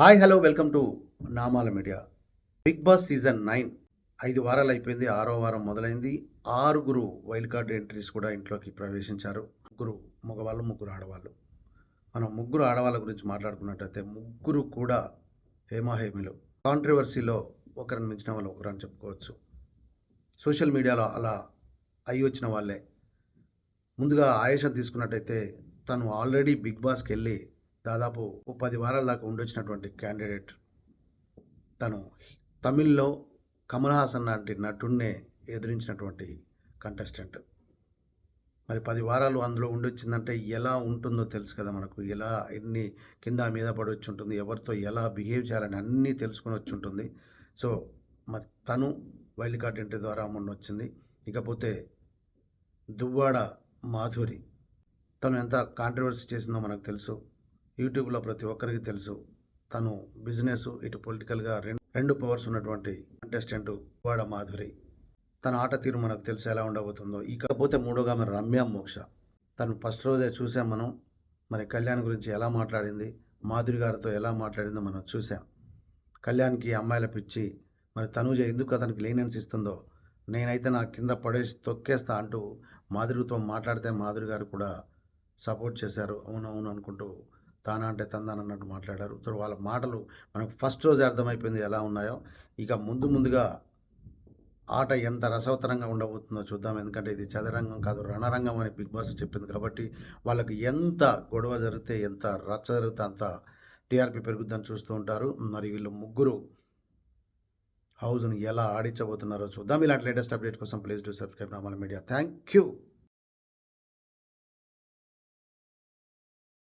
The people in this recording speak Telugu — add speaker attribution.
Speaker 1: Hi hello welcome to Namala media Bigg Boss season nine ఐదు వారాలు అయిపోయింది ఆరో వారం మొదలైంది. ఆరుగురు వైల్డ్ కార్డ్ ఎంట్రీస్ కూడా ఇంట్లోకి ప్రవేశించారు. ముగ్గురు మగవాళ్ళు ముగ్గురు ఆడవాళ్ళు. మనం ముగ్గురు ఆడవాళ్ళ గురించి మాట్లాడుకున్నట్టయితే ముగ్గురు కూడా హేమాహేమిలు కాంట్రవర్సీలో ఒకరిని మించిన వాళ్ళు ఒకరు అని చెప్పుకోవచ్చు సోషల్ మీడియాలో అలా అయి వచ్చిన వాళ్ళే. ముందుగా ఆయేష తీసుకున్నట్టయితే తను ఆల్రెడీ బిగ్ బాస్కి వెళ్ళి దాదాపు పది వారాల దాకా ఉండొచ్చినటువంటి క్యాండిడేట్ తను తమిళ్ళో కమల్ హాసన్ లాంటి నటున్నే ఎదిరించినటువంటి కంటెస్టెంట్ మరి పది వారాలు అందులో ఉండొచ్చిందంటే ఎలా ఉంటుందో తెలుసు కదా మనకు. ఎలా ఎన్ని కింద మీద పడి ఉంటుంది ఎవరితో ఎలా బిహేవ్ చేయాలని అన్నీ తెలుసుకొని వచ్చి ఉంటుంది. సో మరి తను వైల్డ్ కార్డ్ ఎంట్రీ ద్వారా మొన్న వచ్చింది. ఇకపోతే దువ్వాడ మాధురి తను ఎంత కాంట్రవర్సీ చేసిందో మనకు తెలుసు. యూట్యూబ్లో ప్రతి ఒక్కరికి తెలుసు. తను బిజినెస్ ఇటు పొలిటికల్గా రెండు రెండు పవర్స్ ఉన్నటువంటి కంటెస్టెంట్ వాడ మాధురి. తన ఆట తీరు మనకు తెలిసి ఎలా ఉండబోతుందో. ఇకపోతే మూడోగా మరి రమ్య మోక్ష. తను ఫస్ట్ రోజే చూసాం మనం. మరి కళ్యాణ్ గురించి ఎలా మాట్లాడింది? మాధురి గారితో ఎలా మాట్లాడిందో మనం చూసాం. కళ్యాణ్కి అమ్మాయిల పిచ్చి. మరి తనుజ ఎందుకు అతనికి లీనెన్స్ ఇస్తుందో? నేనైతే నా కింద పడేసి తొక్కేస్తా అంటూ మాధురితో మాట్లాడితే మాధురి గారు కూడా సపోర్ట్ చేశారు. అవునవును అనుకుంటూ తానా అంటే తందాన్ అన్నట్టు మాట్లాడారు. సో వాళ్ళ మాటలు మనకు ఫస్ట్ రోజు అర్థమైపోయింది ఎలా ఉన్నాయో. ఇక ముందు ముందుగా ఆట ఎంత రసవతరంగా ఉండబోతుందో చూద్దాం. ఎందుకంటే ఇది చదరంగం కాదు రణరంగం అని బిగ్ బాస్ చెప్పింది కాబట్టి వాళ్ళకి ఎంత గొడవ జరిగితే ఎంత రచ్చ జరిగితే అంత టీఆర్పీ పెరుగుద్దని చూస్తూ ఉంటారు. మరి వీళ్ళు ముగ్గురు హౌస్ను ఎలా ఆడించబోతున్నారో చూద్దాం. ఇలాంటి లేటెస్ట్ అప్డేట్ కోసం please to subscribe Namal media. Thank you.